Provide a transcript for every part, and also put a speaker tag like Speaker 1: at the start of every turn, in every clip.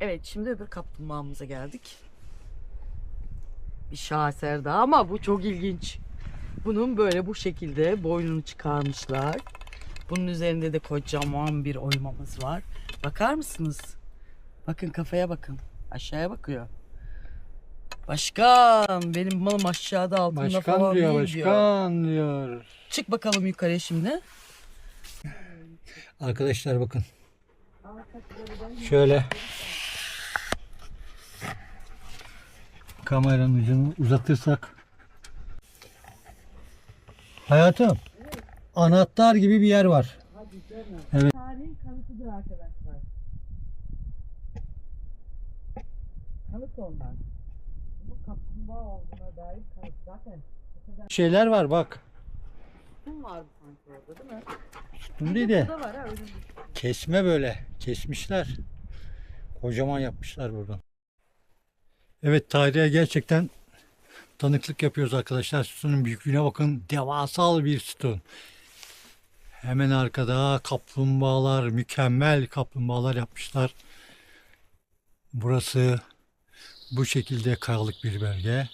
Speaker 1: Evet şimdi öbür kaplumbağamıza geldik. Bir şaheser daha ama bu çok ilginç. Bunun böyle bu şekilde boynunu çıkarmışlar. Bunun üzerinde de kocaman bir oymamız var. Bakar mısınız? Bakın kafaya bakın. Aşağıya bakıyor. Başkan benim malım aşağıda altında
Speaker 2: Başkan
Speaker 1: falan
Speaker 2: diyor,
Speaker 1: değil diyor.
Speaker 2: başkan diyor.
Speaker 1: Çık bakalım yukarıya şimdi.
Speaker 2: Arkadaşlar bakın. Şöyle kameranın ucunu uzatırsak. Hayatım. Anahtar gibi bir yer var.
Speaker 1: Tarihin kanıtıdır arkadaşlar. Kanıt onlar. Bu kaplumbağa olduğuna dair kanıt zaten.
Speaker 2: Şeyler var bak.
Speaker 1: kum var bu sanki orada değil mi?
Speaker 2: Bunu değil de
Speaker 1: var ha
Speaker 2: kesme böyle. Kesmişler. Kocaman yapmışlar buradan. Evet tarihe gerçekten tanıklık yapıyoruz arkadaşlar. Sütunun büyüklüğüne bakın. Devasal bir sütun. Hemen arkada kaplumbağalar, mükemmel kaplumbağalar yapmışlar. Burası bu şekilde kayalık bir bölge.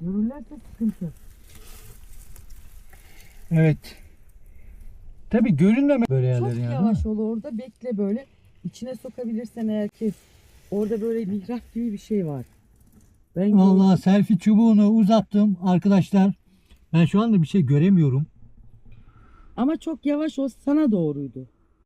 Speaker 1: Görürlerse sıkıntı.
Speaker 2: Evet. Tabi görünmeme böyle
Speaker 1: Çok
Speaker 2: yerler yani.
Speaker 1: yavaş ol orada bekle böyle. İçine sokabilirsen eğer ki orada böyle mihrap gibi bir şey var. Ben gördüm.
Speaker 2: Vallahi selfie çubuğunu uzattım arkadaşlar. Ben şu anda bir şey göremiyorum.
Speaker 1: Ama çok yavaş o sana doğruydu.